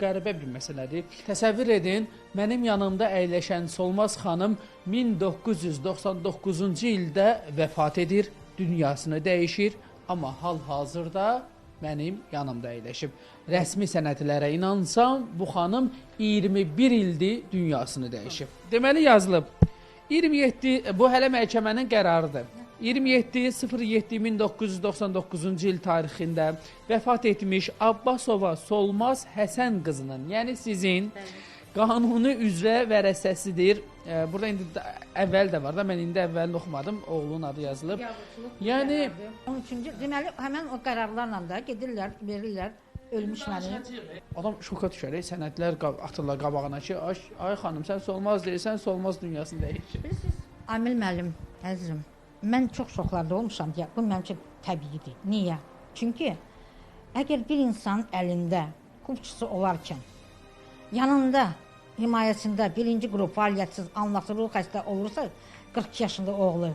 qəribə bir məsələdir. Təsəvvür edin, mənim yanımda əyləşən Solmaz xanım 1999-cu ildə vəfat edir, dünyasını dəyişir, amma hal-hazırda mənim yanımda əyləşib. Rəsmi sənədlərə inansam, bu xanım 21 ildir dünyasını dəyişib. Deməli yazılıb 27 bu hələ məhkəmənin qərarıdır. 27.07.1999-cu il tarixində vəfat etmiş Abbasova Solmaz Həsən qızının, yəni sizin qanuni üzrə vərəsəsidir. Burada indi də- əvvəl də var da, mən indi əvvəlini oxumadım. Oğlunun adı yazılıb. Yəni 13-cü deməli həmin o qərarlarla da gedirlər, verirlər ölmüş məni. adam şoka düşər, e, sənədlər qab atırlar qabağına ki, ay, ay xanım sən Solmaz deyirsən, Solmaz dünyasını dəyişir. Bilirsiniz, Amil müəllim, əzizim, mən çox şoklarda olmuşam deyə, bu mənim üçün təbiidir. Niyə? Çünki əgər bir insan əlində hüquqçusu olarkən yanında himayəsində birinci qrup fəaliyyətsiz, anlasız ruh xəstə olursa, 42 yaşında oğlu,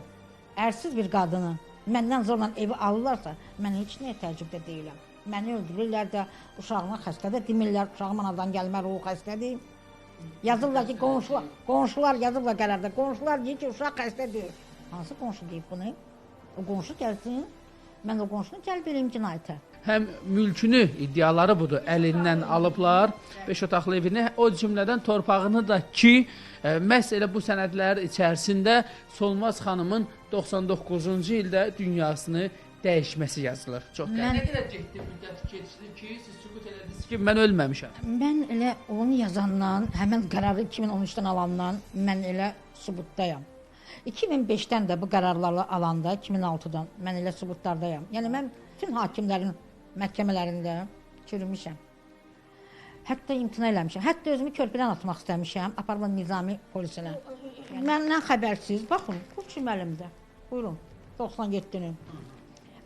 ərsiz bir qadını məndən zorla evi alırlarsa, mən heç nəyə təəccübdə deyiləm. Məni öldürürlər də, uşağına xəstə də demirlər, uşağım anadan gəlmə ruh xəstədir. Yazırlar ki, qonşular, qonşular yazırlar qərarda. Qonşular deyir ki, uşaq xəstə deyil. Hansı qonşu deyib bunu? O qonşu gəlsin, mən o qonşunu cəlb edeyim cinayətə. Həm mülkünü iddiaları budur, əlindən alıblar 5 otaqlı evini, o cümlədən torpağını da ki, e, məhz elə bu sənədlər içərisində Solmaz xanımın 99-cu ildə dünyasını dəyişməsi yazılır. Çox Mən-. Nə qədər getdi müddət keçdi ki, siz sübut elədiniz ki, mən ölməmişəm. Mən elə onu yazandan, həmin qərarı 2013-dən alandan mən elə sübutdayam. 2005-dən də bu qərarları alanda 2006-dan mən elə sübutlardayam. Yəni mən bütün hakimlərin məhkəmələrində çürümüşəm. Hətta imtina eləmişəm. Hətta özümü körpüdən atmaq istəmişəm, aparma nizami polisinə. Məndən xəbərsiz, baxın, bu kim əlimdə? Buyurun, 97-nin.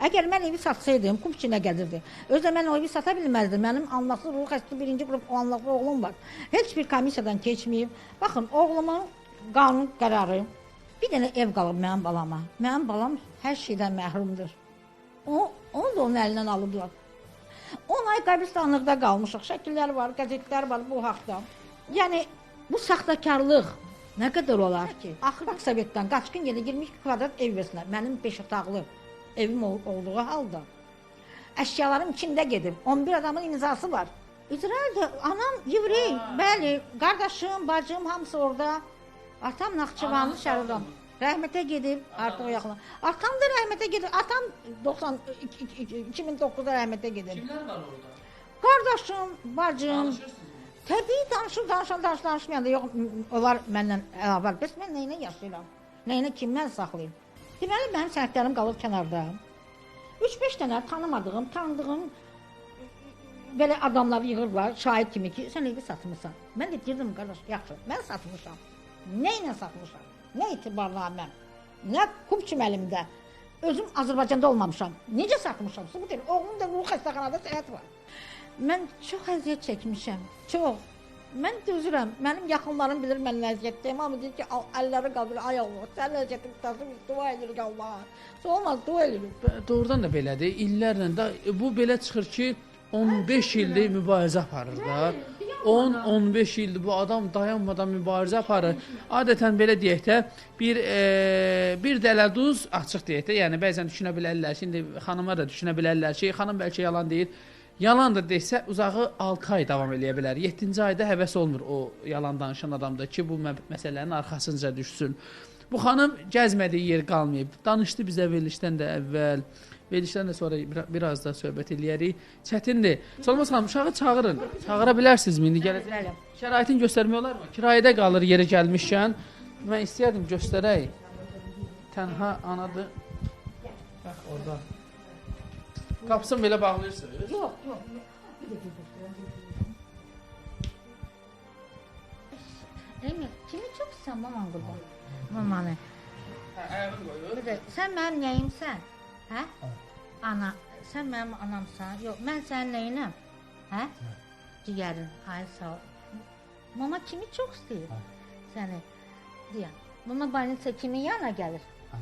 Əgər mən evi satsaydım, kum içinə gəlirdi. Özdə mən o evi sata bilməzdim. Mənim anlasız ruh xəstə birinci qrup anlasız oğlum var. Heç bir komissiyadan keçməyib. Baxın, oğlumun qanun qərarı bir dənə ev qalıb mənim balama. Mənim balam hər şeydən məhrumdur. O, onu da onun əlindən alıblar. 10 ay qəbristanlıqda qalmışıq. Şəkillər var, qəzetlər var bu haqqda. Yəni bu saxtakarlıq nə qədər olar ki? Axırda Sovetdən qaçqın yerə girmiş kvadrat ev versinlər. Mənim 5 otaqlı evim ol olduğu halda əşyalarım içində gedib. 11 adamın imzası var. İsraildə anam yevrey, bəli, qardaşım, bacım hamısı orada. Atam Naxçıvanlı şəhərdən. Rəhmətə gedib, artıq yaxın. Atam da rəhmətə gedib. Atam 90 2009-da rəhmətə gedib. Kimlər var orada? Qardaşım, bacım, təbii danışır, danışan, danışır, danışmayanda yox, m- onlar məndən əlavə. Bəs mən nəyinə yaşayıram? Nəyinə kimdən saxlayım? Deməli mənim sənədlərim qalıb kənarda. 3-5 dənə tanımadığım, tanıdığım belə adamları yığırlar, şahid kimi ki, sən evi satmısan. Mən də deyirdim, qardaş, yaxşı, mən satmışam. Nə ilə satmışam? Nə etibarla mən? Nə kum kimi əlimdə? Özüm Azərbaycanda olmamışam. Necə satmışam? Sübut edin. Oğlum da ruh xəstəxanada səhət var. Mən çox əziyyət çəkmişəm. Çox. Mən dözürəm. Mənim yaxınlarım bilir mən nə əziyyətdəyim. Amma deyir ki, "Al- əlləri qaldır, ay Allah, sən əziyyətin tutasın, dua edirik Allaha. Olmaz, dua edirik. Doğrudan da belədir. İllərlə də e, bu belə çıxır ki, 15 ildir mübarizə aparır da. 10-15 ildir bu adam dayanmadan mübarizə aparır. Adətən belə deyək də, bir e, bir dələ duz açıq deyək də, yəni bəzən düşünə bilərlər ki, indi xanımlar da düşünə bilərlər ki, xanım bəlkə yalan deyir. Yalan da desə uzağı 6 ay davam eləyə bilər. 7-ci ayda həvəs olmur o yalan danışan adamda ki, bu mə- məsələnin arxasınca düşsün. Bu xanım gəzmədiyi yer qalmayıb. Danışdı bizə verilişdən də əvvəl. Verilişdən də sonra bir, biraz da söhbət eləyərik. Çətindir. Xanım uşağı çağırın. Çağıra bilərsinizmi indi gələcək? Bəli. Şəraitini göstərmək olarmı? Kirayədə qalır yeri gəlmişkən. Mən istəyərdim göstərək. Tənha anadır. Bax orada. Qapısını belə bağlayırsınız. Yox, yox. Əmi, kimi çox istəyirsən maman qurban? Mamanı. Hə, ayağını qoyur. Sən mənim nəyimsən? Hə? Ana, sən mənim anamsan. Yox, mən sənin nəyinəm? Hə? Digərin. Ay sağ ol. Mama kimi çox istəyir. Hə. Səni. Deyən. Mama balnitsa kimin yana gəlir? Hə.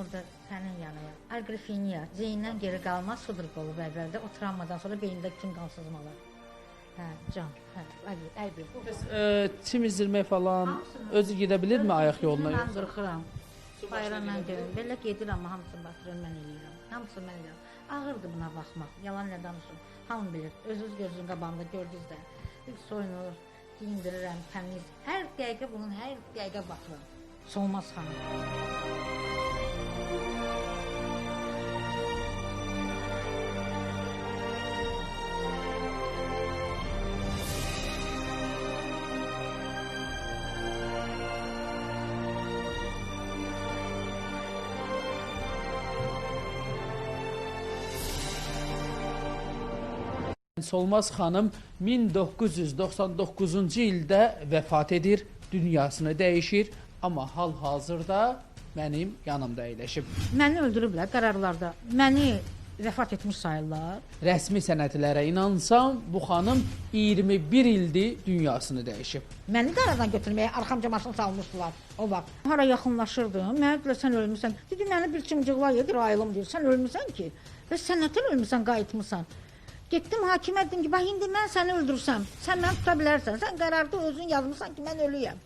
Orda sənin yanaya. Agrifiniya, Ceyndən geri qalma sudruq olub əvvəldə. O travmadan sonra beyində bütün qansızmalar. Hə, can. Hə, əli, əli. Bəs e, çim izdirmək falan Hamsını. özü gedə bilirmi ayaq yoluna? Mən qırxıram qırxıram. Bayramla gedirəm. Belə gedirəm, hamısını batırıram, mən eləyirəm. Hamısını mən eləyirəm. Ağırdır buna baxmaq. Yalan nə danışım. Hamı bilir. Özünüz gözünün qabağında gördünüz də. Bir soyunur, giyindirirəm, təmiz. Hər dəqiqə bunun hər dəqiqə baxıram. Solmaz xanım. Solmaz xanım 1999-cu ildə vəfat edir, dünyasını dəyişir, amma hal-hazırda mənim yanımda əyləşib. Məni öldürüblər qərarlarda. Məni vəfat etmiş sayırlar. Rəsmi sənədlərə inansam, bu xanım 21 ildir dünyasını dəyişib. Məni də aradan götürməyə arxamca maşın salmışdılar o vaxt. Hara yaxınlaşırdım, mənə dedilər sən ölmüsən. Dedi məni bir çimcıqlar yedir, ayılım deyir. Sən ölmüsən ki? Və sən nətər ölmüsən, qayıtmısan? Getdim hakimə dedim ki, bax indi mən səni öldürsəm, sən məni tuta bilərsən. Sən qərarda özün yazmısan ki, mən ölüyəm.